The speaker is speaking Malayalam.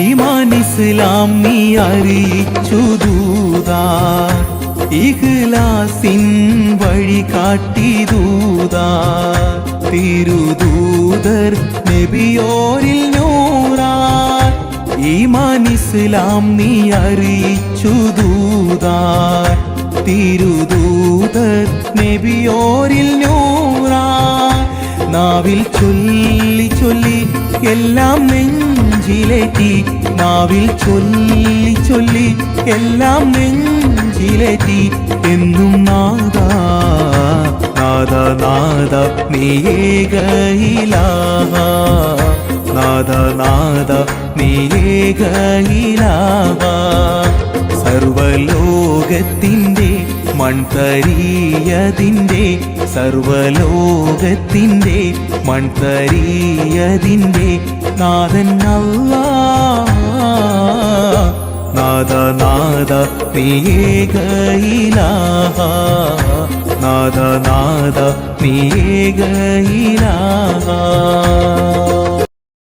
ഈമാൻ ഇസ്ലാം നീ അറിയിച്ചു ദൂതാ. ഇഖ്ലാസിൻ വഴി കാട്ടി ദൂതാ. തിരുദൂതർ നബിയോരിൽ നൂറാ. ഈമാൻ ഇസ്ലാം നീ അറിയിച്ചു ദൂതാ. തിരുദൂതർ നബിയോരിൽ നൂറാ. നാവിൽ ചൊല്ലി ചൊല്ലി എല്ലാം നെഞ്ചിലേറ്റി നാവിൽ ചൊല്ലി ചൊല്ലി എല്ലാം നെഞ്ചിലേറ്റി. എന്നും നാദ നാദ നാദ നീയേകയില നാദ നാദ നീയേകയില സർവലോകത്തിന്റെ മൺതരീയതിന്റെ സർവലോകത്തിന്റെ മൺതരീയതിന്റെ നാഥൻ അല്ലാ നാദ നാദ നീകയില നാദ നാദ നീകയില